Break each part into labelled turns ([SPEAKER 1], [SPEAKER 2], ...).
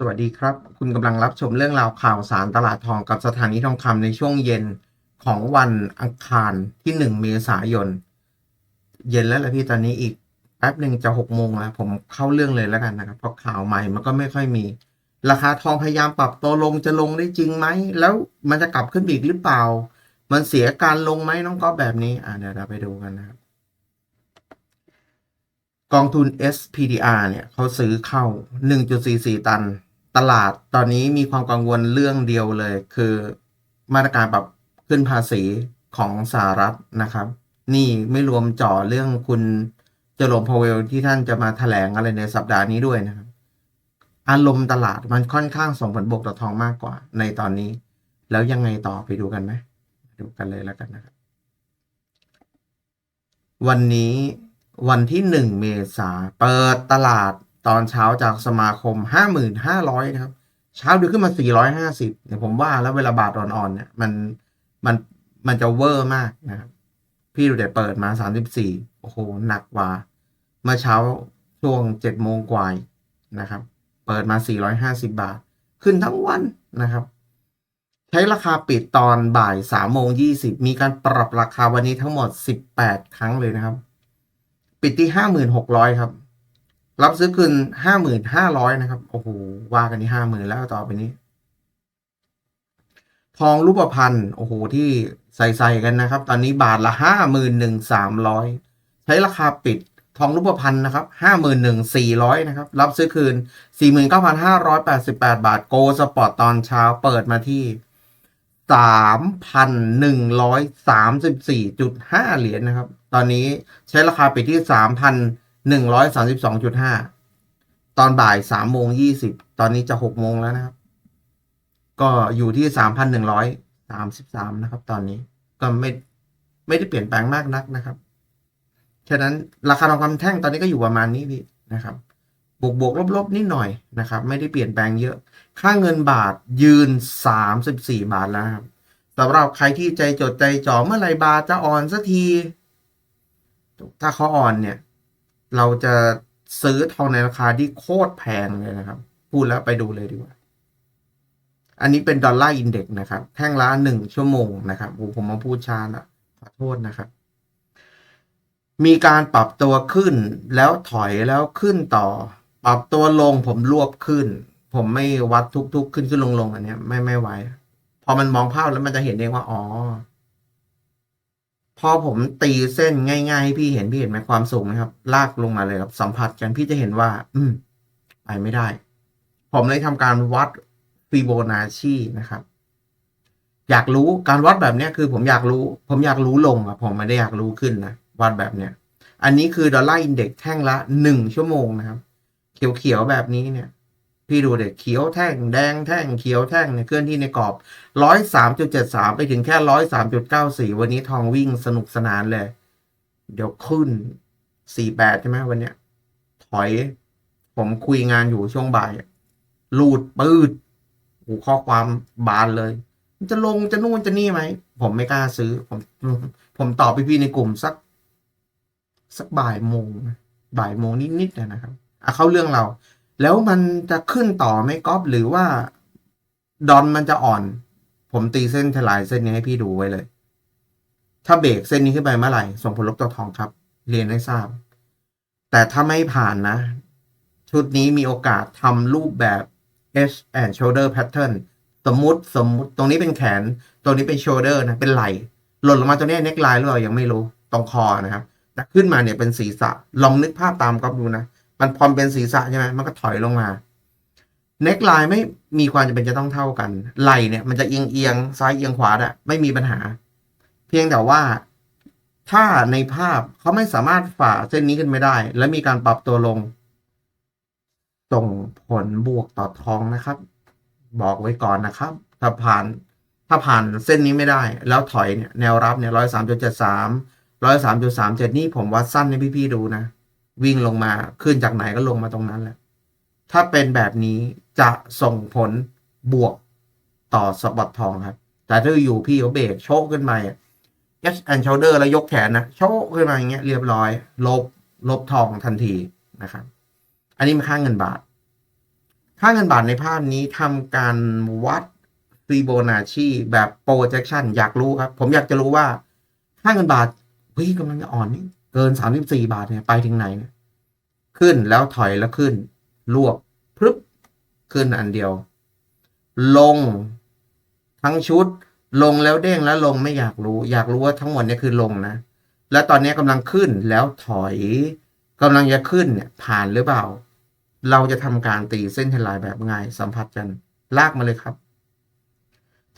[SPEAKER 1] สวัสดีครับ คุณกำลังรับชมเรื่องราวข่าวสารตลาดทองกับสถานีทองคำในช่วงเย็นของวันอังคารที่หนึ่งเมษายน เย็นแล้วแหละพี่ตอนนี้อีกแป๊บหนึ่งจะหกโมงแล้ว ผมเข้าเรื่องเลยแล้วกันนะครับ เพราะข่าวใหม่มันก็ไม่ค่อยมี ราคาทองพยายามปรับตัวลงจะลงได้จริงไหม แล้วมันจะกลับขึ้นอีกหรือเปล่า มันเสียการลงไหมน้องก๊อฟแบบนี้อ่าเดี๋ยวเราไปดูกันนะครับกองทุน SPDR เนี่ยเขาซื้อเข้า 1.44 ตัน ตลาดตอนนี้มีความกังวลเรื่องเดียวเลย คือมาตรการปรับขึ้นภาษีของสหรัฐนะครับ นี่ไม่รวมจ่อเรื่องคุณเจอร์โรมพาวเวลที่ท่านจะมาแถลงอะไรในสัปดาห์นี้ด้วยนะครับ อารมณ์ตลาดมันค่อนข้างส่งผลบวกต่อทองมากกว่า ในตอนนี้ แล้วยังไงต่อไปดูกันไหมดูกันเลยแล้วกันนะครับ วันนี้วันที่หนึ่งเมษาเปิดตลาด ตอนเช้าจากสมาคมห้าหมื่นห้าร้อยนะครับ เช้าดูขึ้นมาสี่ร้อยห้าสิบเนี่ยผมว่าแล้วเวลาบาทอ่อนๆเนี่ยมันมันมันจะเวอร์มากนะครับ พี่ดูเดเปิดมาสามสิบสี่โอ้โห หนักกว่า เมื่อเช้าช่วงเจ็ดโมงกว่านะครับ เปิดมาสี่ร้อยห้าสิบาท ขึ้นทั้งวันนะครับ ใช้ราคาปิดตอนบ่ายสามโมงยี่สิบมีการปรับราคาวันนี้ทั้งหมดสิบแปดครั้งเลยนะครับ ปิดที่ห้าหมื่นหกร้อยครับ รับซื้อคืนห้าหมื่นห้าร้อยนะครับ โอ้โห ว่ากันที่ห้าหมื่นแล้วต่อไปนี้ ทองรูปพรรณโอ้โห ที่ใส่ใส่กันนะครับ ตอนนี้บาทละห้าหมื่นหนึ่งสามร้อยใช้ราคาปิดทองรูปพรรณนะครับห้าหมื่นหนึ่งสี่ร้อยนะครับ รับซื้อคืนสี่หมื่นเก้าพันห้าร้อยแปดสิบแปดบาท โกสปอร์ตตอนเช้าเปิดมาที่สามพันหนึ่งร้อยสามสิบสี่จุดห้าเหรียญนะครับ ตอนนี้ใช้ราคาปิดที่สามพัน หนึ่งร้อยสามสิบสองจุดห้าตอนบ่ายสามโมงยี่สิบตอนนี้จะหกโมงแล้วนะครับ ก็อยู่ที่สามพันหนึ่งร้อยสามสิบสามนะครับ ตอนนี้ก็ไม่ไม่ได้เปลี่ยนแปลงมากนักนะครับฉะนั้นราคาทองคำแท่งตอนนี้ก็อยู่ประมาณนี้พี่นะครับ บวกบวกลบลบนิดหน่อยนะครับ ไม่ได้เปลี่ยนแปลงเยอะ ค่าเงินบาทยืนสามสิบสี่บาทแล้วครับสำหรับใครที่ใจจดใจจ่อเมื่อไรบาทจะอ่อนสักที ถ้าเขาอ่อนเนี่ย เราจะซื้อทองในราคาที่โคตรแพงเลยนะครับ พูดแล้วไปดูเลยดีกว่า อันนี้เป็นดอลลาร์อินเด็กซ์นะครับ แท่งละหนึ่งชั่วโมงนะครับโอ้ผมมาพูดช้าละขอโทษนะครับ มีการปรับตัวขึ้นแล้วถอยแล้วขึ้นต่อ ปรับตัวลงผมรวบขึ้น ผมไม่วัดทุกๆ ขึ้นขึ้นลงลงอันนี้ไม่ไม่ไหวพอมันมองภาพแล้วมันจะเห็นเองว่าอ๋อ พอผมตีเส้นง่ายๆให้พี่เห็นพี่เห็นไหมความสูงนะครับ ลากลงมาเลยครับ สัมผัสกันพี่จะเห็นว่า อืมไปไม่ได้ ผมเลยทำการวัดฟิโบนัชชีนะครับ อยากรู้การวัดแบบเนี้ยคือผมอยากรู้ ผมอยากรู้ลงอะผมไม่ได้อยากรู้ขึ้นนะวัดแบบเนี้ยอันนี้คือดอลลาร์อินเด็กซ์แท่งละหนึ่งชั่วโมงนะครับ เขียวๆแบบนี้เนี่ย พี่ดูเด็กเขียวแท่งแดงแท่งเขียวแท่งเนี่ยเคลื่อนที่ในกรอบร้อยสามจุดเจ็ดสามไปถึงแค่ร้อยสามจุดเก้าสี่วันนี้ทองวิ่งสนุกสนานเลย เดี๋ยวขึ้นสี่แปดใช่ไหมวันเนี้ยถอย ผมคุยงานอยู่ช่วงบ่ายลูดปืดโอ้ข้อความบานเลยมันจะลงจะนู่นจะนี่ไหม ผมไม่กล้าซื้อ ผม ผมตอบพี่ๆในกลุ่มสัก สักบ่ายโมงบ่ายโมงนิดๆนะครับอะเข้าเรื่องเรา แล้วมันจะขึ้นต่อไหมก๊อฟหรือว่าดอนมันจะอ่อน ผมตีเส้นทลายเส้นนี้ให้พี่ดูไว้เลย ถ้าเบรกเส้นนี้ขึ้นไปเมื่อไหร่ส่งผลลบต่อทองครับ เรียนให้ทราบ แต่ถ้าไม่ผ่านนะ ชุดนี้มีโอกาสทำรูปแบบ H and shoulder pattern สมมุติสมมติตรงนี้เป็นแขน ตรงนี้เป็น shoulder นะ เป็นไหล่หล่นลงมาตรงนี้เน็กไลน์หรือเปล่ายังไม่รู้ตรงคอนะครับแต่ขึ้นมาเนี่ยเป็นศีรษะ ลองนึกภาพตามก๊อฟดูนะ มันพอมเป็นศีรษะใช่ไหมมันก็ถอยลงมาเน็กไลน์ไม่มีความจำเป็นจะต้องเท่ากันไหลเนี่ย มันจะเอียงเอียงซ้ายเอียงขวาอะไม่มีปัญหา เพียงแต่ว่าถ้าในภาพเขาไม่สามารถฝ่าเส้นนี้ขึ้นไม่ได้ และมีการปรับตัวลงส่งผลบวกต่อทองนะครับ บอกไว้ก่อนนะครับ ถ้าผ่านถ้าผ่านเส้นนี้ไม่ได้ แล้วถอยเนี่ยแนวรับเนี่ยร้อยสามจุดเจ็ดสามร้อยสามจุดสามเจ็ดนี่ผมวัดสั้นให้พี่ๆดูนะ วิ่งลงมาขึ้นจากไหนก็ลงมาตรงนั้นแหละ ถ้าเป็นแบบนี้จะส่งผลบวกต่อสปอตทองครับ แต่ถ้าอยู่พี่เขาเบรกโชกขึ้นมา H and shoulder แล้วยกแขนนะโชกขึ้นมาอย่างเงี้ยเรียบร้อย ลบลบทองทันทีนะครับ อันนี้มันค่าเงินบาท ค่าเงินบาทในภาพนี้ทำการวัดฟิโบนัชชีแบบ projection อยากรู้ครับ ผมอยากจะรู้ว่าค่าเงินบาทเฮ้ยกำลังจะอ่อนนี่ เกิน 34 บาทเนี่ยไปถึงไหนเนี่ยขึ้นแล้วถอยแล้วขึ้น รวบพรึบขึ้นอันเดียว ลง ทั้งชุด ลงแล้วเด้งแล้วลงไม่อยากรู้ อยากรู้ว่าทั้งหมดเนี่ยคือลงนะ แล้วตอนนี้กำลังขึ้นแล้วถอยกำลังจะขึ้นเนี่ยผ่านหรือเปล่า เราจะทำการตีเส้นเทลายแบบง่าย สัมผัสกัน ลากมาเลยครับ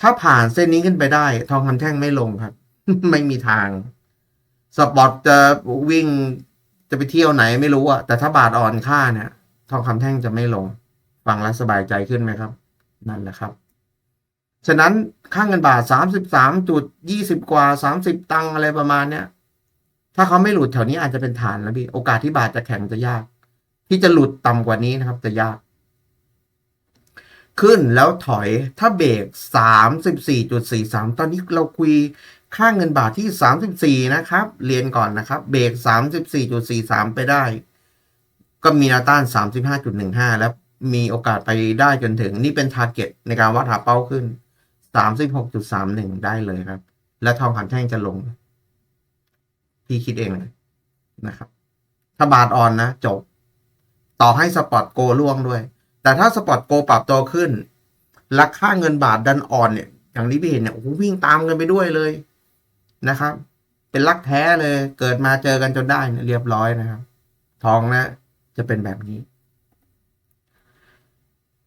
[SPEAKER 1] ถ้าผ่านเส้นนี้ขึ้นไปได้ ทองคำแท่งไม่ลงครับ ไม่มีทาง สปอร์ตจะวิ่งจะไปเที่ยวไหนไม่รู้อะแต่ถ้าบาทอ่อนค่าเนี่ยทองคำแท่งจะไม่ลง ฟังแล้วสบายใจขึ้นไหมครับ นั่นแหละครับ ฉะนั้นค่างเงินบาทสามสิบสามจุดยี่สิบกว่าสามสิบตังอะไรประมาณเนี้ยถ้าเขาไม่หลุดแถวนี้อาจจะเป็นฐานแล้วพี่ โอกาสที่บาทจะแข็งจะยาก ที่จะหลุดต่ำกว่านี้นะครับ จะยาก ขึ้นแล้วถอยถ้าเบรกสามสิบสี่จุดสี่สามตอนนี้เราคุย ค่าเงินบาทที่สามสิบสี่นะครับ เรียนก่อนนะครับ เบรกสามสิบสี่จุดสี่สามไปได้ ก็มีแนวต้านสามสิบห้าจุดหนึ่งห้าแล้วมีโอกาสไปได้จนถึงนี่เป็นทาร์เก็ตในการวัดหาเป้าขึ้นสามสิบหกจุดสามหนึ่งได้เลยครับ และทองคำแท่งจะลง พี่คิดเองเลยนะครับ ถ้าบาทอ่อนนะจบ ต่อให้สปอตโกล่วงด้วย แต่ถ้าสปอตโกปรับตัวขึ้นราคาเงินบาทดันอ่อนเนี่ยอย่างที่พี่เห็นเนี่ยโอ้โหวิ่งตามกันไปด้วยเลย นะครับ เป็นลักแท้เลยเกิดมาเจอกันจนได้เนี่ยเรียบร้อยนะครับทองนะจะเป็นแบบนี้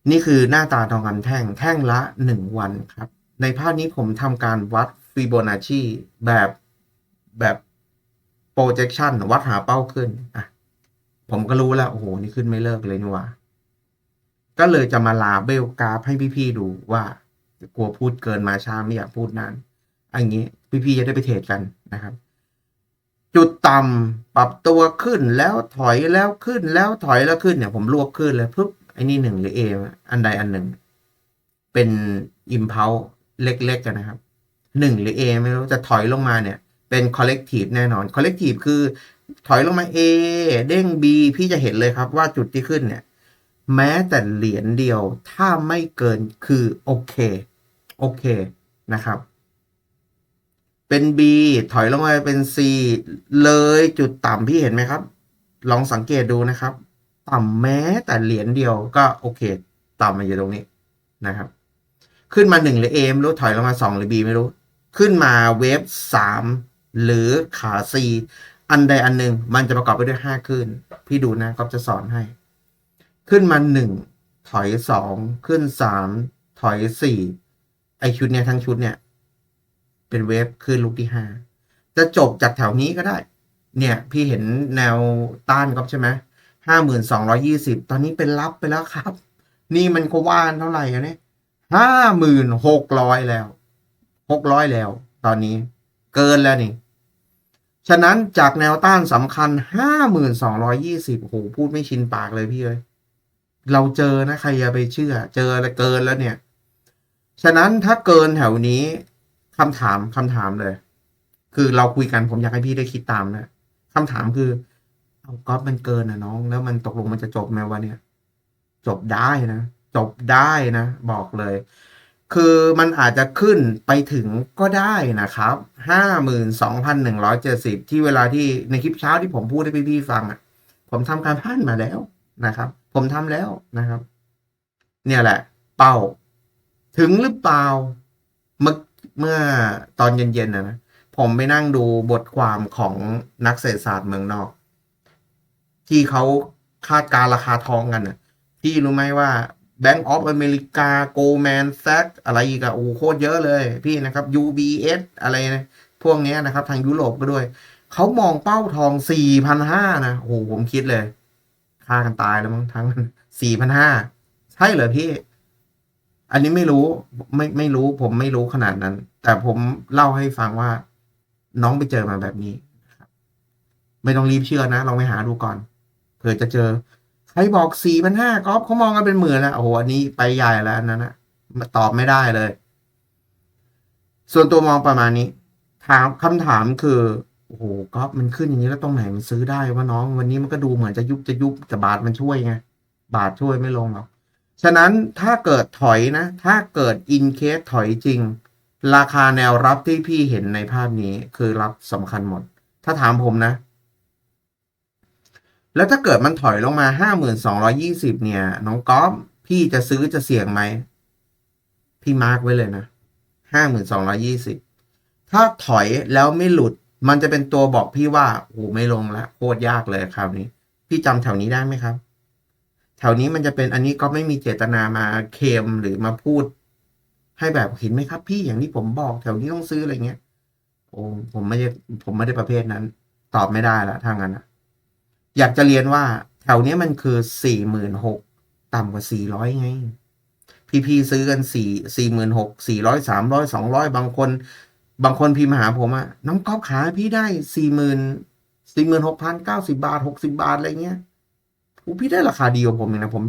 [SPEAKER 1] นี่คือหน้าตาทองคำแท่งแท่งละหนึ่งวันครับ ในภาพนี้ผมทำการวัดฟิโบนัชชีแบบแบบ projection วัดหาเป้าขึ้นอะผมก็รู้แล้ว โอ้โห นี่ขึ้นไม่เลิกเลยนี่ว่า ก็เลยจะมาลาเบลกราฟให้พี่ๆดูว่า กลัวพูดเกินมาช้าไม่อยากพูดนานอันนี้ พี่ๆจะได้ไปเทรดกันนะครับ จุดต่ำปรับตัวขึ้นแล้วถอยแล้วขึ้นแล้วถอยแล้วขึ้นเนี่ย ผมรวบขึ้นเลยปุ๊บไอ้นี่หนึ่งหรือเออันใดอันหนึ่ง เป็นอิมเพลเล็กๆกันนะครับหนึ่งหรือเอไม่รู้จะถอยลงมาเนี่ย เป็น collective แน่นอน collective คือถอยลงมา A เด้ง B พี่จะเห็นเลยครับว่าจุดที่ขึ้นเนี่ย แม้แต่เหรียญเดียวถ้าไม่เกินคือโอเค โอเคนะครับ เป็น B ถอยลงมาเป็น C เลยจุดต่ำพี่เห็นไหมครับ ลองสังเกตดูนะครับ ต่ำแม้แต่เหรียญเดียวก็โอเค ต่ำมาอยู่ตรงนี้นะครับ ขึ้นมาหนึ่งหรือ A ไม่รู้ถอยลงมาสองหรือ B ไม่รู้ ขึ้นมาเวฟสามหรือขา C อันใดอันหนึ่งมันจะประกอบไปด้วยห้าขึ้น พี่ดูนะก็จะสอนให้ ขึ้นมาหนึ่งถอยสองขึ้นสามถอยสี่ไอชุดเนี้ยทั้งชุดเนี่ย เป็นเวฟขึ้นลูกที่ห้าจะจบจากแถวนี้ก็ได้ เนี่ย พี่เห็นแนวต้านก็ใช่ไหมห้าหมื่นสองร้อยี่สิบตอนนี้เป็นรับไปแล้วครับ นี่มันก็ว่านเท่าไหร่อะเนี่ยห้าหมื่นหกร้อยแล้วหกร้อยแล้ว ตอนนี้ เกินแล้วนี่ ฉะนั้นจากแนวต้านสำคัญห้าหมื่นสองร้อยี่สิบโหพูดไม่ชินปากเลยพี่เลยเราเจอนะใครอย่าไปเชื่อ เจอแล้วเกินแล้วเนี่ย ฉะนั้นถ้าเกินแถวนี้ คำถามคำถามเลย คือเราคุยกันผมอยากให้พี่ได้คิดตามนะคำถามคือเอาก๊อฟมันเกินนะน้อง แล้วมันตกลงมันจะจบไหมวะเนี่ย จบได้นะ จบได้นะ บอกเลย คือมันอาจจะขึ้นไปถึงก็ได้นะครับห้าหมื่นสองพันหนึ่งร้อยเจ็ดสิบที่เวลาที่ในคลิปเช้าที่ผมพูดให้พี่ๆฟังอะ ผมทำการพันมาแล้วนะครับ ผมทำแล้วนะครับ เนี่ยแหละ เป้า ถึงหรือเปล่าเมื่อ เมื่อตอนเย็นๆนะนะผมไปนั่งดูบทความของนักเศรษฐศาสตร์เมืองนอก ที่เขาคาดการราคาทองกันนะพี่รู้ไหมว่า Bank of America Goldman Sachs อะไรอีกอะโอ้โคตรเยอะเลยพี่นะครับ UBS อะไรนะพวกนี้นะครับ ทางยุโรปก็ด้วย เขามองเป้าทองสี่พันห้านะโอ้โหผมคิดเลยฆ่ากันตายแล้วมั้งทั้งสี่พันห้าใช่เหรอพี่ อันนี้ไม่รู้ไม่ไม่รู้ผมไม่รู้ขนาดนั้น แต่ผมเล่าให้ฟังว่า น้องไปเจอมาแบบนี้ไม่ต้องรีบเชื่อนะลองไปหาดูก่อนเผื่อจะเจอ ใครบอกสี่พันห้ากอฟเขามองกันเป็นหมื่นแล้วโอ้โหอันนี้ไปใหญ่แล้วอันนั้นนะตอบไม่ได้เลย ส่วนตัวมองประมาณนี้ ถามคำถามคือโอ้โหกอฟมันขึ้นอย่างนี้แล้วตรงไหนมันซื้อได้วะน้อง วันนี้มันก็ดูเหมือนจะยุบจะยุบแต่บาทมันช่วยไงบาทช่วยไม่ลงหรอก ฉะนั้นถ้าเกิดถอยนะ ถ้าเกิดอินเคสถอยจริง ราคาแนวรับที่พี่เห็นในภาพนี้คือรับสำคัญหมด ถ้าถามผมนะ แล้วถ้าเกิดมันถอยลงมาห้าหมื่นสองร้อยี่สิบเนี่ย น้องก๊อฟพี่จะซื้อจะเสี่ยงไหม พี่มาร์กไว้เลยนะห้าหมื่นสองร้อยี่สิบถ้าถอยแล้วไม่หลุด มันจะเป็นตัวบอกพี่ว่าโอ้ไม่ลงแล้วโคตรยากเลยคราวนี้ พี่จำแถวนี้ได้ไหมครับ แถวนี้มันจะเป็นอันนี้ก็ไม่มีเจตนามาเคมหรือมาพูด ให้แบบเห็นไหมครับ พี่อย่างที่ผมบอกแถวนี้ต้องซื้ออะไรเงี้ยโอ้ผมไม่ได้ผมไม่ได้ประเภทนั้น ตอบไม่ได้ละทางนั้นอะอยากจะเรียนว่า แถวนี้มันคือสี่หมื่นหกต่ำกว่าสี่ร้อยไง พีพีซื้อกันสี่สี่หมื่นหกสี่ร้อยสามร้อยสองร้อยบางคน บางคนพิมพ์มาหาผมอะน้องก๊อฟขายพี่ได้สี่หมื่นสี่หมื่นหกพันเก้าสิบาทหกสิบาทอะไรเงี้ย พี่ได้ราคาดีกว่าผมเองนะผม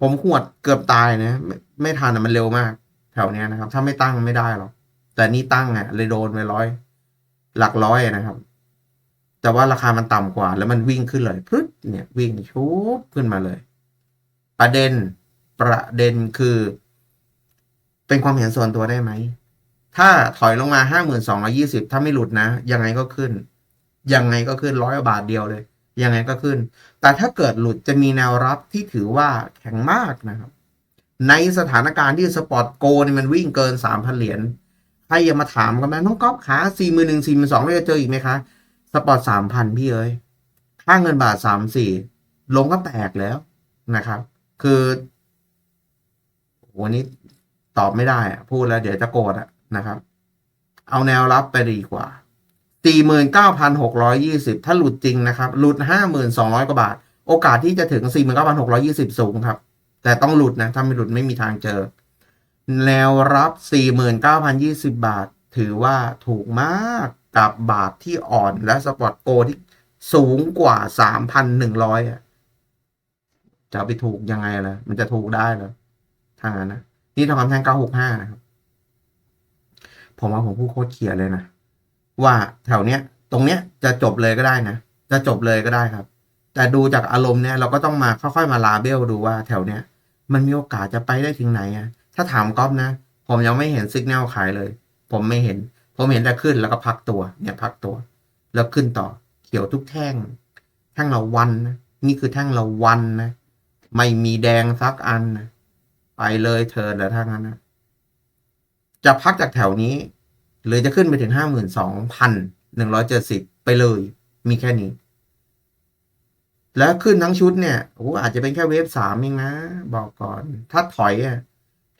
[SPEAKER 1] ผมขวดเกือบตายนะไม่ไม่ทันอะมันเร็วมาก แถวเนี้ยนะครับ ถ้าไม่ตั้งไม่ได้หรอกแต่นี่ตั้งอะเลยโดนไปร้อย หลักร้อยนะครับ แต่ว่าราคามันต่ำกว่า แล้วมันวิ่งขึ้นเลยพึดเนี่ย วิ่งชุบขึ้นมาเลย ประเด็นประเด็นคือ เป็นความเห็นส่วนตัวได้ไหมถ้าถอยลงมาห้าหมื่นสองร้อยี่สิบถ้าไม่หลุดนะ ยังไงก็ขึ้น ยังไงก็ขึ้นร้อยบาทเดียวเลย ยังไงก็ขึ้น แต่ถ้าเกิดหลุดจะมีแนวรับที่ถือว่าแข็งมากนะครับ ในสถานการณ์ที่สปอร์ตโกนี่มันวิ่งเกินสามพันเหรียญใครอย่ามาถามกันนะน้องก๊อฟขาสี่หมื่นหนึ่งสี่หมื่นสองเราจะเจออีกไหมคะสปอร์ตสามพันพี่เอ้ยค่าเงินบาทสามสี่ลงก็แตกแล้วนะครับ คือวันนี้ตอบไม่ได้อะพูดแล้วเดี๋ยวจะโกรธอะนะครับ เอาแนวรับไปดีกว่า 49,620ถ้าหลุดจริงนะครับ หลุด5,200กว่าบาท โอกาสที่จะถึง49,620สูงครับ แต่ต้องหลุดนะ ถ้าไม่หลุดไม่มีทางเจอ แนวรับ49,020บาท ถือว่าถูกมากกับบาทที่อ่อนและสปอตโกที่สูงกว่า3,100อะ จะไปถูกยังไงล่ะ มันจะถูกได้เหรอทางนั้นนะ นี่ทองคำแท่ง965นะครับ ผมว่าผมพูดโคตรเคลียร์เลยนะ ว่าแถวเนี้ย ตรงเนี้ยจะจบเลยก็ได้นะ จะจบเลยก็ได้ครับ แต่ดูจากอารมณ์เนี่ยเราก็ต้องมาค่อยๆมาลาเบลดูว่าแถวเนี้ย มันมีโอกาสจะไปได้ถึงไหนอะถ้าถามก๊อฟนะ ผมยังไม่เห็นสัญญาณขายเลย ผมไม่เห็น ผมเห็นแต่ขึ้นแล้วก็พักตัว เนี่ยพักตัว แล้วขึ้นต่อเขียวทุกแท่ง แท่งละวันนะนี่คือแท่งละวันนะ ไม่มีแดงสักอันนะไปเลยเธอแล้วถ้างั้นนะจะพักจากแถวนี้ หรือจะขึ้นไปถึงห้าหมื่นสองพันหนึ่งร้อยเจ็ดสิบไปเลย มีแค่นี้ แล้วขึ้นทั้งชุดเนี่ยโอ้อาจจะเป็นแค่เวฟสามเองนะ บอกก่อน ถ้าถอยอะ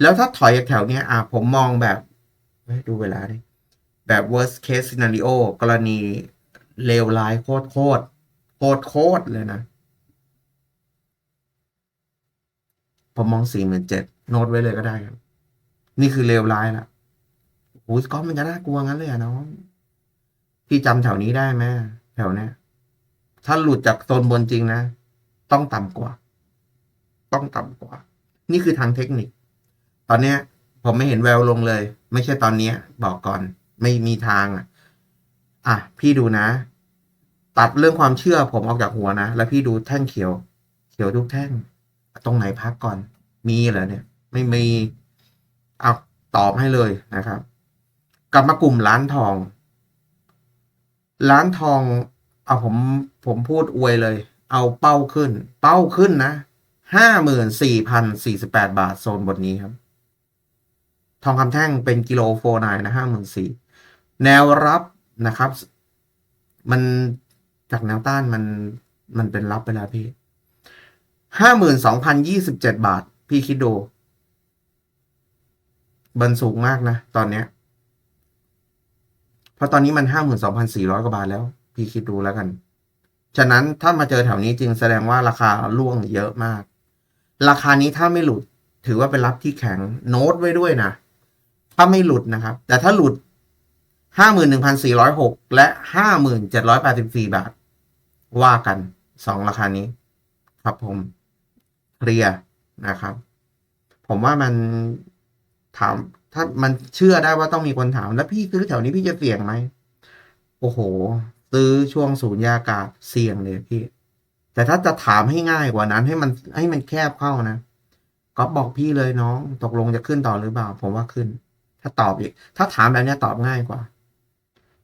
[SPEAKER 1] แล้วถ้าถอยจากแถวเนี้ยอะผมมองแบบดูเวลาดิแบบ worst case scenario กรณีเลวร้ายโคตรโคตรโคตรโคตรเลยนะ ผมมองสี่หมื่นเจ็ดโน้ตไว้เลยก็ได้ครับ นี่คือเลวร้ายละ โอ้ยก็มันจะน่ากลัวงั้นเลยอะน้องพี่จำแถวนี้ได้ไหมแถวเนี้ยถ้าหลุดจากโซนบนจริงนะ ต้องต่ำกว่า ต้องต่ำกว่า นี่คือทางเทคนิค ตอนเนี้ย ผมไม่เห็นแววลงเลย ไม่ใช่ตอนเนี้ย บอกก่อน ไม่มีทางอะ อะ พี่ดูนะ ตัดเรื่องความเชื่อผมออกจากหัวนะ แล้วพี่ดูแท่งเขียว เขียวทุกแท่ง ตรงไหนพักก่อน มีเหรอเนี่ย ไม่มี เอาตอบให้เลยนะครับ กลับมากลุ่มร้านทอง ร้านทอง เอาผมผมพูดอวยเลย เอาเป้าขึ้น เป้าขึ้นนะห้าหมื่นสี่พันสี่สิบแปดบาทโซนบทนี้ครับ ทองคำแท่งเป็นกิโลโฟนายนะห้าหมื่นสี่แนวรับนะครับ มันจากแนวต้านมันมันเป็นรับไปแล้วพี่ห้าหมื่นสองพันยี่สิบเจ็ดบาท พี่คิดดู บันสูงมากนะ ตอนเนี้ย ราะตอนนี้มันห้าหมื่นสองพันสี่ร้อยกว่าบาทแล้ว พี่คิดดูแล้วกัน ฉะนั้นถ้ามาเจอแถวนี้จริงแสดงว่าราคาล่วงเยอะมาก ราคานี้ถ้าไม่หลุด ถือว่าเป็นรับที่แข็งโน้ตไว้ด้วยนะ ถ้าไม่หลุดนะครับ แต่ถ้าหลุดห้าหมื่นหนึ่งพันสี่ร้อยหกและห้าหมื่นเจ็ดร้อยแปดสิบสี่บาท ว่ากันสองราคานี้ ครับผมเคลียร์นะครับ ผมว่ามันถาม ถ้ามันเชื่อได้ว่าต้องมีคนถาม แล้วพี่ซื้อแถวนี้พี่จะเสี่ยงไหมโอ้โห ซื้อช่วงศูนย์ยากาศเสี่ยงเลยพี่ แต่ถ้าจะถามให้ง่ายกว่านั้น ให้มันให้มันแคบเข้านะก็บอกพี่เลยน้อง ตกลงจะขึ้นต่อหรือเปล่า ผมว่าขึ้น ถ้าตอบอีก ถ้าถามแบบนี้ตอบง่ายกว่า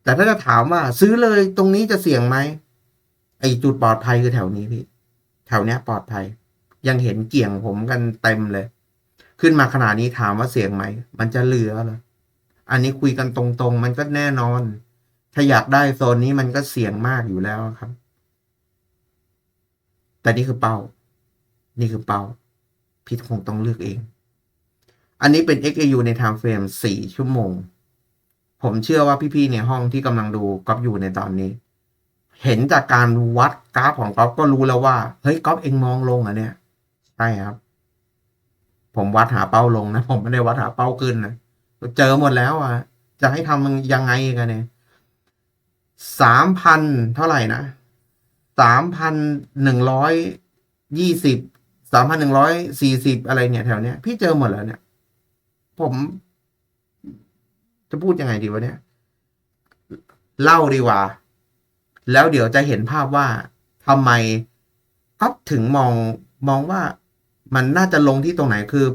[SPEAKER 1] แต่ถ้าจะถามว่า ซื้อเลยตรงนี้จะเสี่ยงไหมไอจุดปลอดภัยคือแถวนี้พี่ แถวเนี้ยปลอดภัย ยังเห็นเกี่ยงผมกันเต็มเลย ขึ้นมาขนาดนี้ถามว่าเสี่ยงไหม มันจะเหลือเหรอ อันนี้คุยกันตรงๆ มันก็แน่นอน ถ้าอยากได้โซนนี้มันก็เสี่ยงมากอยู่แล้วครับ แต่นี่คือเป้า นี่คือเป้าพี่คงต้องเลือกเอง อันนี้เป็น XAU ใน time frame 4 ชั่วโมง ผมเชื่อว่าพี่ๆในห้องที่กำลังดูก๊อฟอยู่ในตอนนี้ เห็นจากการวัดกราฟของก๊อฟก็รู้แล้วว่า เฮ้ยก๊อฟเองมองลงอะเนี่ย ใช่ครับ ผมวัดหาเป้าลงนะ ผมไม่ได้วัดหาเป้าขึ้นนะเจอหมดแล้วอะ จะให้ทำยังไงกันเนี่ยสามพันเท่าไหร่นะสามพันหนึ่งร้อยยี่สิบสามพันหนึ่งร้อยสี่สิบอะไรเนี่ยแถวเนี้ยพี่เจอหมดแล้วเนี่ย ผม จะพูดยังไงดีวะเนี่ย เล่าดีกว่า แล้วเดี๋ยวจะเห็นภาพว่าทำไมก๊อฟถึงมองมองว่า มันน่าจะลงที่ตรงไหนคือ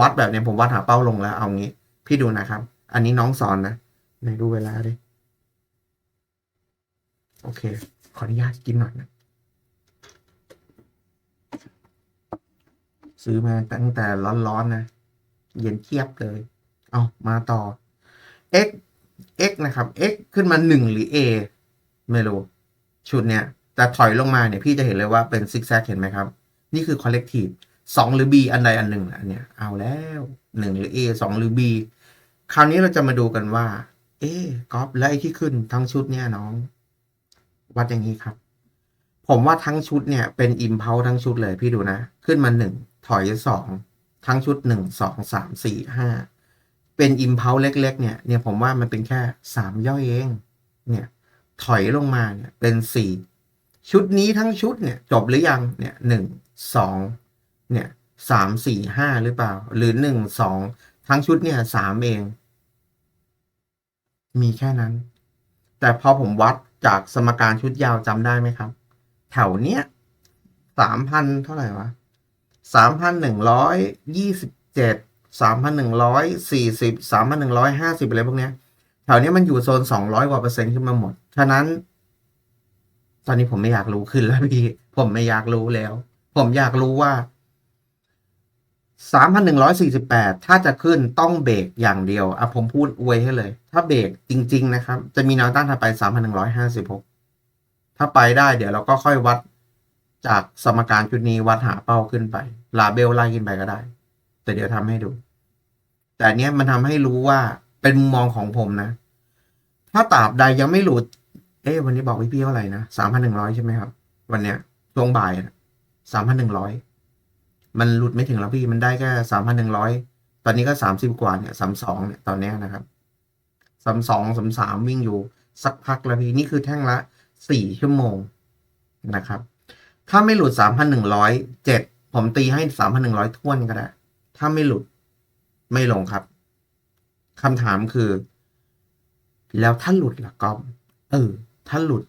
[SPEAKER 1] วัดแบบเนี้ยผมวัดหาเป้าลงแล้วเอางี้ พี่ดูนะครับ อันนี้น้องสอนนะไหนดูเวลาดิโอเค ขออนุญาตกินหน่อยนะ ซื้อมาตั้งแต่ร้อนๆนะ เย็นเทียบเลย เอามาต่อ x x นะครับ x ขึ้นมาหนึ่งหรือ a ไม่รู้ ชุดเนี้ยแต่ถอยลงมาเนี่ย พี่จะเห็นเลยว่าเป็นซิกแซกเห็นไหมครับ นี่คือ collective สองหรือ b อันใดอันหนึ่งอันเนี้ยเอาแล้วหนึ่งหรือ a สองหรือ b คราวนี้เราจะมาดูกันว่า เอ๊กอฟและไอ้ที่ขึ้นทั้งชุดเนี่ยน้อง วัดอย่างนี้ครับ ผมว่าทั้งชุดเนี่ยเป็นอิมเพลทั้งชุดเลยพี่ดูนะ ขึ้นมาหนึ่งถอยสองทั้งชุดหนึ่งสองสามสี่ห้าเป็นอิมเพลเล็ก ๆ เนี่ยเนี่ยผมว่ามันเป็นแค่สามย่อยเอง เนี่ย ถอยลงมาเนี่ยเป็นสี่ชุดนี้ทั้งชุดเนี่ย จบหรือยังเนี่ยหนึ่งสอง เนี่ยสามสี่ห้าหรือเปล่า หรือหนึ่งสองทั้งชุดเนี่ยสามเอง มีแค่นั้น แต่พอผมวัดจากสมการชุดยาวจำได้ไหมครับ แถวเนี้ยสามพันเท่าไหร่วะสามพันหนึ่งร้อยยี่สิบเจ็ดสามพันหนึ่งร้อยสี่สิบสามพันหนึ่งร้อยห้าสิบอะไรพวกเนี้ยแถวเนี้ยมันอยู่โซนสองร้อยกว่าเปอร์เซ็นต์ขึ้นมาหมด ฉะนั้น ตอนนี้ผมไม่อยากรู้ขึ้นแล้วพี่ ผมไม่อยากรู้แล้ว ผมอยากรู้ว่า สามพันหนึ่งร้อยสี่สิบแปดถ้าจะขึ้นต้องเบรกอย่างเดียวอะผมพูดอวยให้เลย ถ้าเบรกจริง ๆ นะครับ จะมีแนวต้านถัดไปสามพันหนึ่งร้อยห้าสิบหกถ้าไปได้เดี๋ยวเราก็ค่อยวัดจากสมการชุดนี้วัดหาเป้าขึ้นไป ลาเบลไล่ขึ้นไปก็ได้ แต่เดี๋ยวทำให้ดู แต่เนี้ยมันทำให้รู้ว่าเป็นมุมมองของผมนะ ถ้าตราบใดยังไม่หลุด เอ๊ะวันนี้บอกพี่ๆเท่าไหร่นะสามพันหนึ่งร้อยใช่ไหมครับ วันเนี้ยช่วงบ่ายสา มันหลุดไม่ถึงแล้วพี่มันได้แค่สามพันหนึ่งร้อยตอนนี้ก็สามสิบกว่าเนี่ยสามสองเนี่ยตอนนี้นะครับสามสองสามสามวิ่งอยู่สักพักแล้วพี่นี่คือแท่งละสี่ชั่วโมงนะครับ ถ้าไม่หลุดสามพันหนึ่งร้อยเจ็ดผมตีให้สามพันหนึ่งร้อยทวนก็ได้ ถ้าไม่หลุดไม่ลงครับคำถามคือ แล้วถ้าหลุดล่ะก๊อฟเออ ถ้าหลุด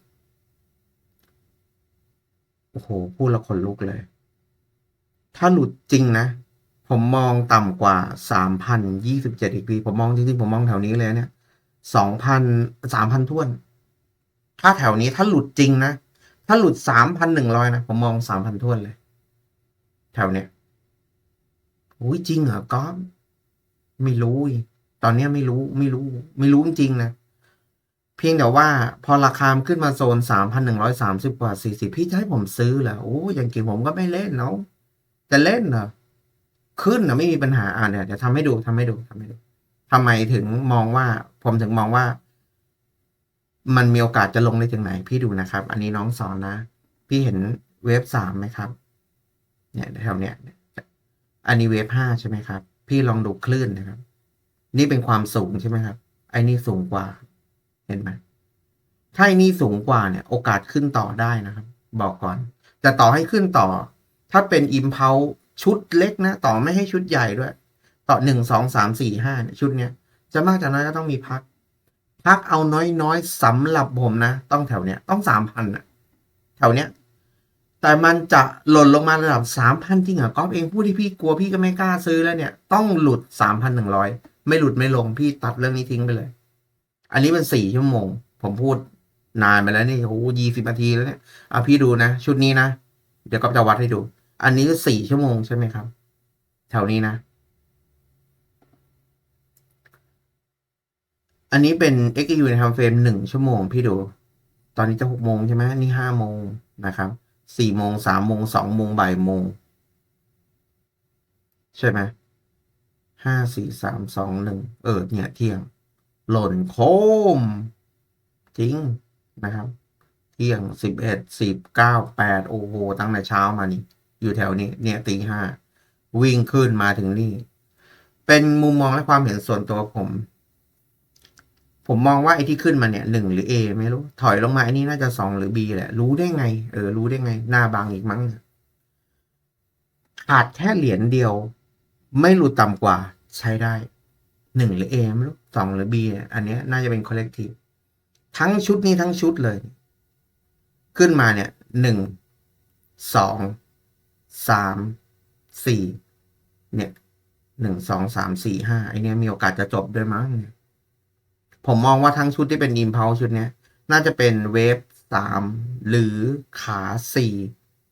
[SPEAKER 1] โอ้โห พูดละขนลุกเลย ถ้าหลุดจริงนะ ผมมองต่ำกว่าสามพันยี่สิบเจ็ดอีกปีผมมองจริงๆผมมองแถวนี้เลยเนี่ยสองพันสามพันท้วน ถ้าแถวนี้ถ้าหลุดจริงนะ ถ้าหลุดสามพันหนึ่งร้อยนะ ผมมองสามพันท้วนเลยแถวเนี้ยอุ้ยจริงเหรอก๊อฟไม่รู้อีกตอนเนี้ยไม่รู้ไม่รู้ ไม่รู้จริงๆนะ เพียงแต่ว่าพอราคามขึ้นมาโซนสามพันหนึ่งร้อยสามสิบกว่าสี่สิบพี่จะให้ผมซื้อเหรอโอ้อยังกินผมก็ไม่เล่นเนาะ จะเล่นเหรอขึ้นนะไม่มีปัญหาอ่าเนี่ยเดี๋ยวทำให้ดูทำให้ดูทำให้ดูทำไมถึงมองว่า ผมถึงมองว่า มันมีโอกาสจะลงได้ถึงไหน พี่ดูนะครับ อันนี้น้องสอนนะ พี่เห็นเวฟสามไหมครับ เนี่ยแถวเนี้ยอันนี้เวฟห้าใช่ไหมครับ พี่ลองดูคลื่นนะครับ นี่เป็นความสูงใช่ไหมครับ ไอ้นี่สูงกว่า เห็นไหมถ้าไอ้นี่สูงกว่าเนี่ย โอกาสขึ้นต่อได้นะครับ บอกก่อน แต่ต่อให้ขึ้นต่อ ถ้าเป็นอิมเพลชุดเล็กนะ ต่อไม่ให้ชุดใหญ่ด้วย ต่อหนึ่งสองสามสี่ห้าเนี่ยชุดเนี้ย จะมากจากนั้นก็ต้องมีพัก พักเอาน้อยๆสำหรับผมนะ ต้องแถวเนี้ยต้องสามพันอะแถวเนี้ย แต่มันจะหล่นลงมาระดับสามพันจริงเหรอก๊อฟเองพูดที่พี่กลัวพี่ก็ไม่กล้าซื้อแล้วเนี่ย ต้องหลุดสามพันหนึ่งร้อยไม่หลุดไม่ลงพี่ตัดเรื่องนี้ทิ้งไปเลย อันนี้เป็นสี่ชั่วโมง ผมพูดนานไปแล้วนี่โอ้ยี่สิบนาทีแล้วเนี่ยเอาพี่ดูนะ ชุดนี้นะ เดี๋ยวก็จะวัดให้ดู อันนี้สี่ชั่วโมงใช่ไหมครับ แถวนี้นะ อันนี้เป็น XU ใน time frame หนึ่งชั่วโมงพี่ดู ตอนนี้จะหกโมงใช่ไหมนี่ห้าโมงนะครับสี่โมงสามโมงสองโมงบ่ายโมง ใช่ไหมห้าสี่สามสองหนึ่งเออเนี่ยเที่ยง หล่นโคม จริงนะครับ เที่ยงสิบเอ็ดสิบเก้าแปดโอ้โหตั้งแต่เช้ามานี่ อยู่แถวนี้ เนี่ยตีห้าวิ่งขึ้นมาถึงนี่ เป็นมุมมองและความเห็นส่วนตัวผม ผมมองว่าไอ้ที่ขึ้นมาเนี่ยหนึ่งหรือ A ไม่รู้ ถอยลงมาไอ้นี่น่าจะสองหรือ B แหละ รู้ได้ไง เออ รู้ได้ไง หน้าบางอีกมั้งขาดแค่เหรียญเดียว ไม่หลุดต่ำกว่า ใช้ได้หนึ่งหรือ A ไม่รู้สองหรือ B เนี่ยอันนี้น่าจะเป็น collective ทั้งชุดนี้ทั้งชุดเลย ขึ้นมาเนี่ยหนึ่งสอง สามสี่เนี่ยหนึ่งสองสามสี่ห้าไอเนี้ยมีโอกาสจะจบด้วยมั้งผมมองว่าทั้งชุดที่เป็น impulse ชุดเนี้ย น่าจะเป็นเวฟสามหรือขาสี่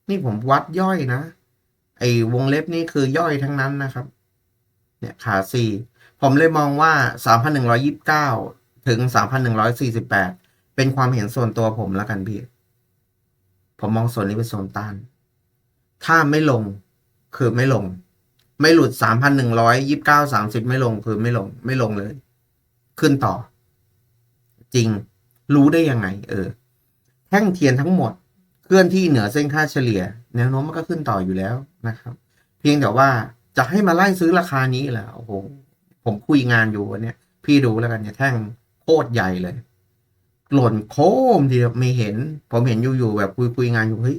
[SPEAKER 1] นี่ผมวัดย่อยนะ ไอวงเล็บนี่คือย่อยทั้งนั้นนะครับ เนี่ยขาสี่ผมเลยมองว่าสามพันหนึ่งร้อยิบเก้าถึงสามพันหนึ่งร้อยสี่สิบแปดเป็นความเห็นส่วนตัวผมแล้วกันพี่ ผมมองโซนนี้เป็นโซนต้าน ถ้าไม่ลงคือไม่ลง ไม่หลุดสามพันหนึ่งร้อยยิบเก้าสามสิบไม่ลงคือไม่ลง ไม่ลงเลย ขึ้นต่อ จริง รู้ได้ยังไง เออ แท่งเทียนทั้งหมด เคลื่อนที่เหนือเส้นค่าเฉลี่ย แนวโน้มมันก็ขึ้นต่ออยู่แล้วนะครับ เพียงแต่ว่าจะให้มาไล่ซื้อราคานี้แหละโอ้โหผมคุยงานอยู่วันนี้พี่ดูแล้วกันเนี่ยแท่งโคตรใหญ่เลย หล่นโค้มทีเดียวไม่เห็น ผมเห็นอยู่ๆแบบคุยคุยงานอยู่เฮ้ย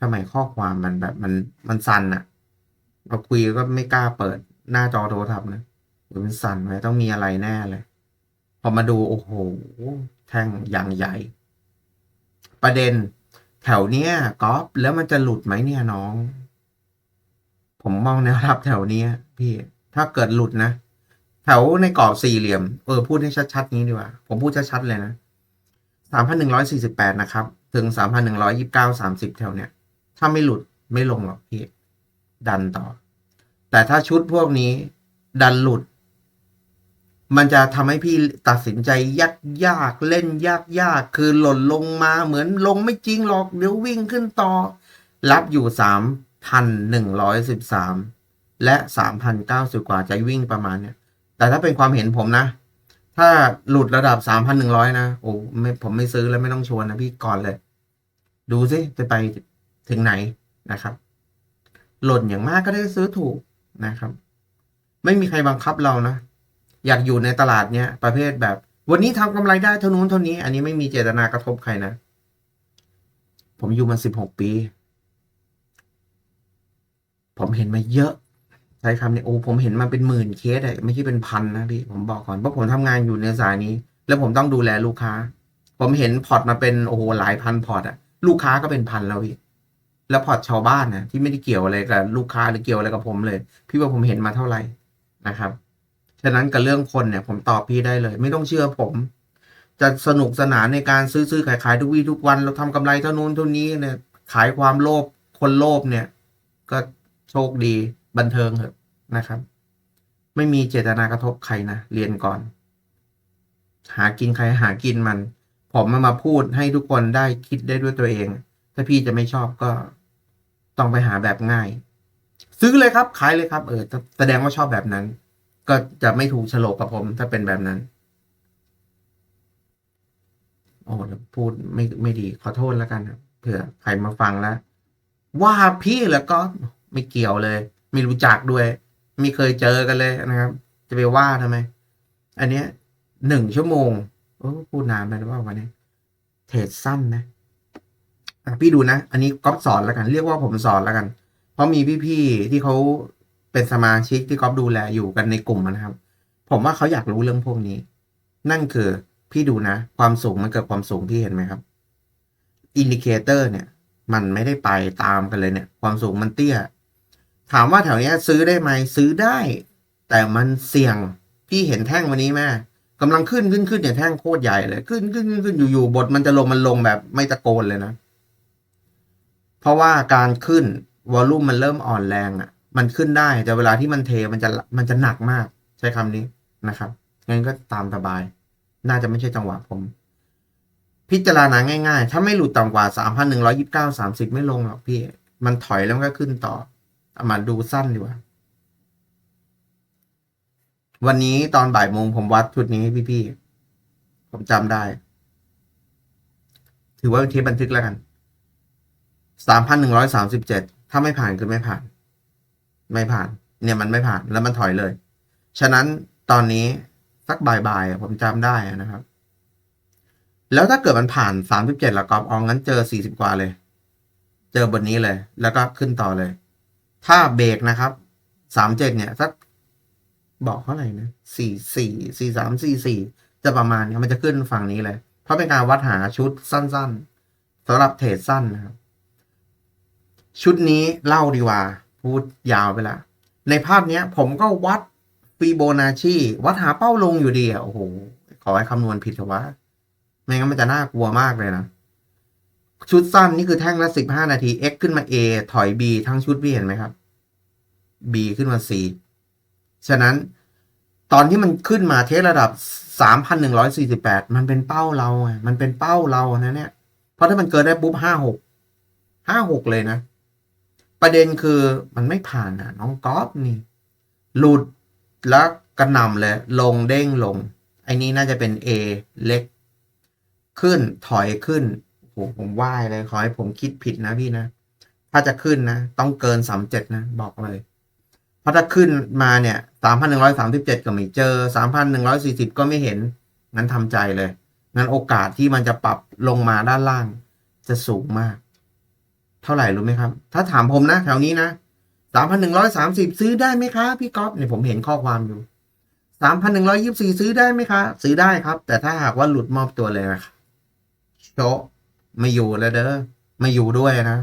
[SPEAKER 1] ทำไมข้อความมันแบบมันมันสั่นอะเราคุยก็ไม่กล้าเปิดหน้าจอโทรศัพท์นะหรือมันสั่นไว้ต้องมีอะไรแน่เลย พอมาดูโอ้โห แท่งอย่างใหญ่ ประเด็นแถวเนี้ยกอล์ฟแล้วมันจะหลุดไหมเนี่ยน้อง ผมมองแนวรับแถวเนี้ย พี่ ถ้าเกิดหลุดนะแถวในกรอบสี่เหลี่ยม เออพูดให้ชัดๆนี้ดีกว่า ผมพูดชัดๆเลยนะสามพันหนึ่งร้อยสี่สิบแปดนะครับ ถึงสามพันหนึ่งร้อยยิบเก้าสามสิบแถวเนี้ย ถ้าไม่หลุดไม่ลงหรอกพี่ ดันต่อ แต่ถ้าชุดพวกนี้ดันหลุด มันจะทำให้พี่ตัดสินใจยากยากเล่นยากยากคือหล่นลงมาเหมือนลงไม่จริงหรอก เดี๋ยววิ่งขึ้นต่อ รับอยู่สามพันหนึ่งร้อยสิบสามและสามพันเก้าสิบกว่าจะวิ่งประมาณเนี้ยแต่ถ้าเป็นความเห็นผมนะ ถ้าหลุดระดับสามพันหนึ่งร้อยนะ โอ้ไม่ผมไม่ซื้อแล้วไม่ต้องชวนนะพี่ก่อนเลย ดูสิจะไป ถึงไหนนะครับ หล่นอย่างมากก็ได้ซื้อถูกนะครับ ไม่มีใครบังคับเรานะ อยากอยู่ในตลาดเนี้ยประเภทแบบ วันนี้ทำกำไรได้เท่านู้นเท่านี้ อันนี้ไม่มีเจตนากระทบใครนะ ผมอยู่มาสิบหกปี ผมเห็นมาเยอะใช้คำเนี่ยโอ้ผมเห็นมาเป็นหมื่นเคสอะไม่ใช่เป็นพันนะพี่ผมบอกก่อนเพราะผมทำงานอยู่ในสายนี้ แล้วผมต้องดูแลลูกค้า ผมเห็นพอร์ตมาเป็นโอ้โหหลายพันพอร์ตอะลูกค้าก็เป็นพันแล้วพี่ แล้วพอร์ตชาวบ้านนะที่ไม่ได้เกี่ยวอะไรกับลูกค้าหรือเกี่ยวอะไรกับผมเลย พี่ว่าผมเห็นมาเท่าไหร่นะครับฉะนั้นกับเรื่องคนเนี่ย ผมตอบพี่ได้เลย ไม่ต้องเชื่อผม จะสนุกสนานในการซื้อซื้อขายขายทุกวี่ทุกวัน เราทำกำไรเท่านู้นเท่านี้เนี่ย ขายความโลภคนโลภเนี่ย ก็โชคดีบันเทิงเถอะนะครับ ไม่มีเจตนากระทบใครนะเรียนก่อน หากินใครหากินมัน ผมมามาพูดให้ทุกคนได้คิดได้ด้วยตัวเอง ถ้าพี่จะไม่ชอบก็ ต้องไปหาแบบง่าย ซื้อเลยครับขายเลยครับ เออแสดงว่าชอบแบบนั้น ก็จะไม่ถูกโฉลกกับผมถ้าเป็นแบบนั้นโอ้พูดไม่ไม่ดีขอโทษแล้วกันเผื่อใครมาฟังแล้ว ว่าพี่แล้วก็ไม่เกี่ยวเลย ไม่รู้จักด้วย ไม่เคยเจอกันเลยนะครับ จะไปว่าทำไม อันเนี้ยหนึ่งชั่วโมงโอ้พูดนานไปหรือเปล่าวันนี้เทรดสั้นนะ พี่ดูนะ อันนี้ก๊อฟสอนแล้วกัน เรียกว่าผมสอนแล้วกัน เพราะมีพี่ๆที่เขาเป็นสมาชิกที่ก๊อฟดูแลอยู่กันในกลุ่มนะครับ ผมว่าเขาอยากรู้เรื่องพวกนี้ นั่นคือพี่ดูนะ ความสูงมันเกิดความสูงพี่เห็นไหมครับอินดิเคเตอร์เนี่ย มันไม่ได้ไปตามกันเลยเนี่ย ความสูงมันเตี้ย ถามว่าแถวนี้ซื้อได้ไหมซื้อได้ แต่มันเสี่ยงพี่เห็นแท่งวันนี้แม่กำลังขึ้นขึ้นขึ้นเนี่ยแท่งโคตรใหญ่เลย ขึ้นขึ้นขึ้นขึ้นอยู่ๆบทมันจะลงมันลงแบบไม่ตะโกนเลยนะ เพราะว่าการขึ้นวอลลุ่มมันเริ่มอ่อนแรงอะ่ะ มันขึ้นได้แต่เวลาที่มันเทมันจะมันจะหนักมาก ใช้คำนี้นะครับงั้นก็ตามสบาย น่าจะไม่ใช่จังหวะผม พิจารณาง่ายๆ ถ้าไม่หลุดต่ำกว่าสามพันหนึ่งร้อยิบเก้าสามสิบไม่ลงหรอกพี่ มันถอยแล้วก็ขึ้นต่อเอามาดูสั้นดีกว่า วันนี้ตอนบ่ายโมงผมวัดชุดนี้ให้พี่ๆผมจำได้ ถือว่าเป็นเทปบันทึกแล้วกัน สามพันหนึ่งร้อยสามสิบเจ็ดถ้าไม่ผ่านคือไม่ผ่าน ไม่ผ่าน เนี่ยมันไม่ผ่านแล้วมันถอยเลย ฉะนั้นตอนนี้สักบ่ายๆผมจำได้นะครับ แล้วถ้าเกิดมันผ่านสามสิบเจ็ดแล้วก็อองงั้นเจอสี่สิบกว่าเลย เจอบนนี้เลย แล้วก็ขึ้นต่อเลย ถ้าเบรกนะครับสามเจ็ดเนี่ยสักบอกเท่าไหร่นะสี่สี่สี่สามสี่สี่จะประมาณนี้มันจะขึ้นฝั่งนี้เลย เพราะเป็นการวัดหาชุดสั้น ๆสำหรับเทรดสั้นนะครับ ชุดนี้เล่าดีกว่า พูดยาวไปละ ในภาพเนี้ยผมก็วัดฟีโบนาชีวัดหาเป้าลงอยู่ดีอะโอ้โห ขอให้คำนวณผิดเถอะวะไม่งั้นมันจะน่ากลัวมากเลยนะ ชุดสั้นนี่คือแท่งละสิบห้านาที x ขึ้นมา a ถอย b ทั้งชุดพี่เห็นไหมครับ b ขึ้นมา c ฉะนั้นตอนที่มันขึ้นมาเทสระดับสามพันหนึ่งร้อยสี่สิบแปดมันเป็นเป้าเราไงมันเป็นเป้าเรานะเนี่ย เพราะถ้ามันเกิดได้ปุ๊บห้าหกห้าหกเลยนะ ประเด็นคือมันไม่ผ่านอะน้องกอล์ฟนี่ หลุดแล้วกระหน่ำเลยลงเด้งลง ไอ้นี้น่าจะเป็น A เล็ก ขึ้นถอยขึ้นโอ้โหผมไหว้เลยขอให้ผมคิดผิดนะพี่นะ ถ้าจะขึ้นนะ ต้องเกินสามเจ็ดนะ บอกเลย เพราะถ้าขึ้นมาเนี่ยสามพันหนึ่งร้อยสามสิบเจ็ดก็ไม่เจอสามพันหนึ่งร้อยสี่สิบก็ไม่เห็น งั้นทำใจเลย งั้นโอกาสที่มันจะปรับลงมาด้านล่างจะสูงมาก เท่าไหร่รู้ไหมครับ ถ้าถามผมนะแถวนี้นะสามพันหนึ่งร้อยสามสิบซื้อได้ไหมคะพี่ก๊อฟเนี่ยผมเห็นข้อความอยู่สามพันหนึ่งร้อยิบสี่ซื้อได้ไหมคะ ซื้อได้ครับ แต่ถ้าหากว่าหลุดมอบตัวเลยนะโชะไม่อยู่แล้วเด้อไม่อยู่ด้วยนะ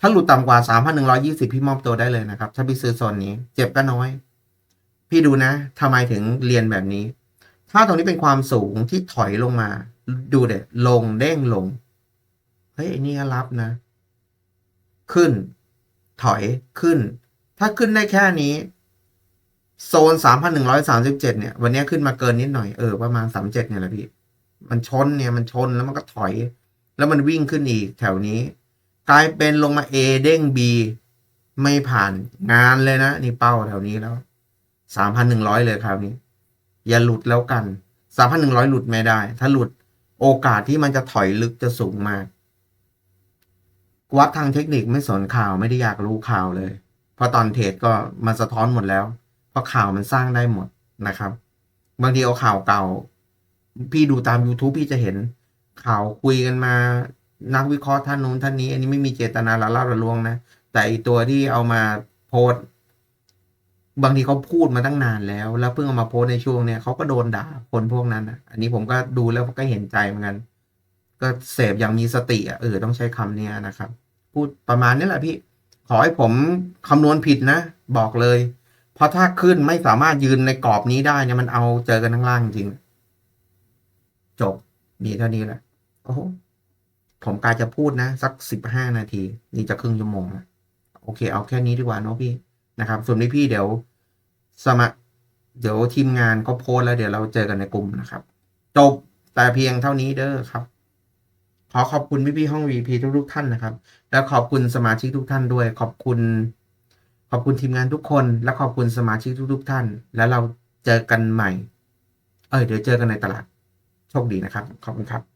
[SPEAKER 1] ถ้าหลุดต่ำกว่าสามพันหนึ่งร้อยี่สิบพี่มอบตัวได้เลยนะครับ ถ้าพี่ซื้อโซนนี้ เจ็บก็น้อย พี่ดูนะทำไมถึงเรียนแบบนี้ ถ้าตรงนี้เป็นความสูงที่ถอยลงมา ดูเด็ดลงเด้งลงเฮ้ยไอ้นี่รับนะ ขึ้น ถอยขึ้น ถ้าขึ้นได้แค่นี้ โซนสามพันหนึ่งร้อยสามสิบเจ็ดเนี่ย วันนี้ขึ้นมาเกินนิดหน่อย เออ ประมาณสามเจ็ดเนี่ยแหละพี่ มันชนเนี่ย มันชนแล้วมันก็ถอย แล้วมันวิ่งขึ้นอีกแถวนี้ กลายเป็นลงมา A เด้ง B ไม่ผ่านงานเลยนะ นี่เป้าแถวนี้แล้วสามพันหนึ่งร้อยเลยคราวนี้ อย่าหลุดแล้วกันสามพันหนึ่งร้อยหลุดไม่ได้ ถ้าหลุดโอกาสที่มันจะถอยลึกจะสูงมาก วัดทางเทคนิคไม่สนข่าวไม่ได้อยากรู้ข่าวเลย เพราะตอนเทรดก็มันสะท้อนหมดแล้ว เพราะข่าวมันสร้างได้หมดนะครับ บางทีเอาข่าวเก่า พี่ดูตาม YouTube พี่จะเห็นข่าวคุยกันมา นักวิเคราะห์ท่านนู้นท่านนี้ อันนี้ไม่มีเจตนาละล่าละลวงนะ แต่อีตัวที่เอามาโพสบางทีเขาพูดมาตั้งนานแล้ว แล้วเพิ่งเอามาโพสในช่วงเนี้ยเขาก็โดนด่าคนพวกนั้นนะอันนี้ผมก็ดูแล้วก็เห็นใจเหมือนกัน ก็เสพอย่างมีสติอะเออต้องใช้คำเนี้ยนะครับ พูดประมาณนี้แหละพี่ ขอให้ผมคำนวณผิดนะ บอกเลย เพราะถ้าขึ้นไม่สามารถยืนในกรอบนี้ได้เนี่ยมันเอาเจอกันข้างล่างจริง จบมีเท่านี้แหละโอ้ผมกาจะพูดนะ สักสิบห้านาที นี่จะครึ่งชั่วโมงโอเค เอาแค่นี้ดีกว่าเนาะพี่นะครับ ส่วนนี้พี่เดี๋ยวสมัคร เดี๋ยวทีมงานเขาโพสแล้วเดี๋ยวเราเจอกันในกลุ่มนะครับ จบแต่เพียงเท่านี้เด้อครับ ขอขอบคุณพี่พี่ๆห้อง VP ทุกทุกๆท่านนะครับ แล้วขอบคุณสมาชิกทุกท่านด้วย ขอบคุณ ขอบคุณทีมงานทุกคน และขอบคุณสมาชิกทุกๆท่าน แล้วเราเจอกันใหม่ เออเดี๋ยวเจอกันในตลาด โชคดีนะครับ ขอบคุณครับ